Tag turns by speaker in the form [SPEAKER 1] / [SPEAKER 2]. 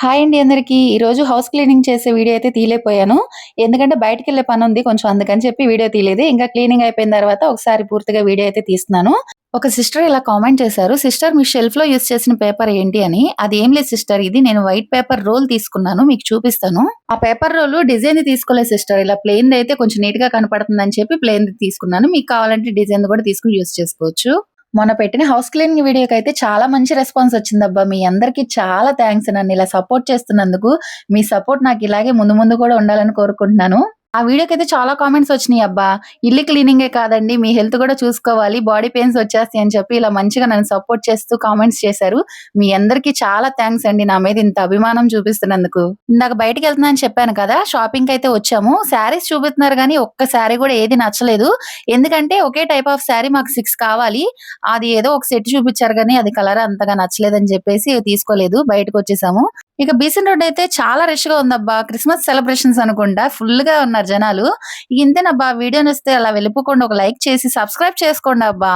[SPEAKER 1] Hi అండి అందరికీ. ఈ రోజు హౌస్ క్లీనింగ్ చేసే వీడియో అయితే తీయలేకపోయాను. ఎందుకంటే బయటకు వెళ్ళే పని ఉంది కొంచెం అందుకని చెప్పి వీడియో తీయలేదు. ఇంకా క్లీనింగ్ అయిపోయిన తర్వాత ఒకసారి పూర్తిగా వీడియో అయితే తీస్తున్నాను. ఒక సిస్టర్ ఇలా కామెంట్ చేశారు సిస్టర్ మీ షెల్ఫ్లో యూస్ చేసిన పేపర్ ఏంటి అని? అది ఏం లేదు సిస్టర్ ఇది నేను వైట్ పేపర్ రోల్ తీసుకున్నాను మీకు చూపిస్తాను. ఆ పేపర్ రోల్ డిజైన్ తీసుకోలేదు సిస్టర్ ఇలా ప్లెయిన్ అయితే కొంచెం నీట్గా కనపడుతుంది అని చెప్పి ప్లెయిన్ తీసుకున్నాను. మీకు కావాలంటే డిజైన్ కూడా తీసుకుని యూస్ చేసుకోవచ్చు. మొన్న పెట్టిన హౌస్ క్లీనింగ్ వీడియోకి అయితే చాలా మంచి రెస్పాన్స్ వచ్చిందబ్బా. మీ అందరికి చాలా థ్యాంక్స్ నన్ను ఇలా సపోర్ట్ చేస్తున్నందుకు. మీ సపోర్ట్ నాకు ఇలాగే ముందు ముందు కూడా ఉండాలని కోరుకుంటున్నాను. ఆ వీడియోకి అయితే చాలా కామెంట్స్ వచ్చినాయి అబ్బా. ఇల్లు క్లీనింగే కాదండి మీ హెల్త్ కూడా చూసుకోవాలి బాడీ పెయిన్స్ వచ్చేస్తాయి అని చెప్పి ఇలా మంచిగా నన్ను సపోర్ట్ చేస్తూ కామెంట్స్ చేశారు. మీ అందరికీ చాలా థ్యాంక్స్ అండి నా మీద ఇంత అభిమానం చూపిస్తున్నందుకు. ఇందాక బయటకు వెళ్తున్నా అని చెప్పాను కదా షాపింగ్ అయితే వచ్చాము. శారీస్ చూపిస్తున్నారు కానీ ఒక్క శారీ కూడా ఏది నచ్చలేదు. ఎందుకంటే ఒకే టైప్ ఆఫ్ శారీ మాకు సిక్స్ కావాలి. అది ఏదో ఒక సెట్ చూపించారు కానీ అది కలర్ అంతగా నచ్చలేదని చెప్పేసి తీసుకోలేదు బయటకు వచ్చేసాము. ఇక బీసెన్ రోడ్ అయితే చాలా రష్గా ఉందబ్బా. క్రిస్మస్ సెలబ్రేషన్స్ అనుకుంటా ఫుల్గా ఉన్నారు జనాలు. ఇంతేనబ్బా వీడియో నొస్తే అలా వెళ్ళిపోకుండా ఒక లైక్ చేసి సబ్స్క్రైబ్ చేసుకోండి అబ్బా.